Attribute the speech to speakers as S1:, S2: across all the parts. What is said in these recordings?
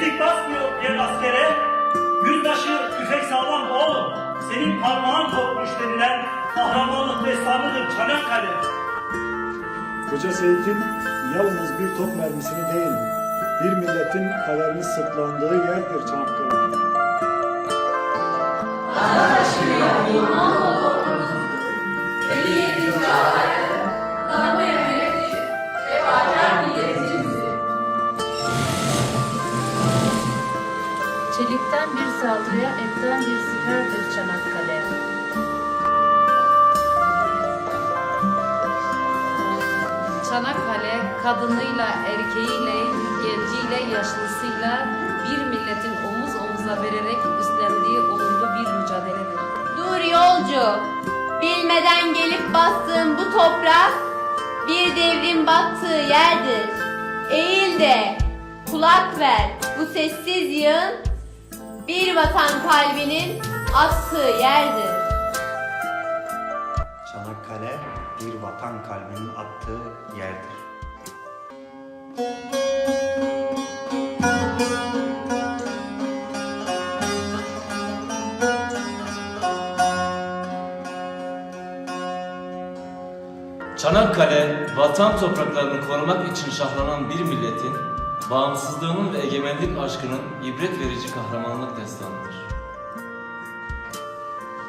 S1: Tetik basmıyor diyen askere, yüzbaşı tüfek sağlam oğlum, senin parmağın kopmuş denilen kahramanlık destanıdır Çanakkale.
S2: Koca Seyit'in yalnız bir top mermisini değil, bir milletin kaderini sırtlandığı yerdir Çanakkale. Allah
S3: aşkına bir saldırıya etten bir siperdir Çanakkale.
S4: Çanakkale kadınıyla, erkeğiyle, genciyle, yaşlısıyla bir milletin omuz omuza vererek üstlendiği onurlu bir mücadeledir.
S5: Dur yolcu, bilmeden gelip bastığın bu toprak bir devrin battığı yerdir. Eğil de kulak ver bu sessiz yığın bir vatan kalbinin attığı yerdir.
S6: Çanakkale bir vatan kalbinin attığı yerdir.
S7: Çanakkale, vatan topraklarını korumak için şahlanan bir milletin, bağımsızlığının ve egemenlik aşkının ibret verici kahramanlık destanıdır.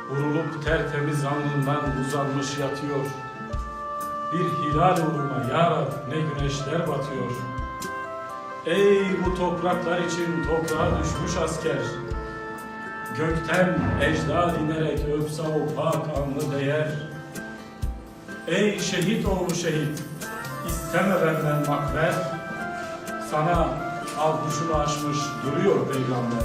S8: Vurulup tertemiz alnından uzanmış yatıyor. Bir hilal uğruna ya Rab ne güneşler batıyor. Ey bu topraklar için toprağa düşmüş asker. Gökten ecdad inerek öpse o pak anlı değer. Ey şehit oğlu şehit, isteme benden makber. Sana al kuşunu açmış duruyor peygamber.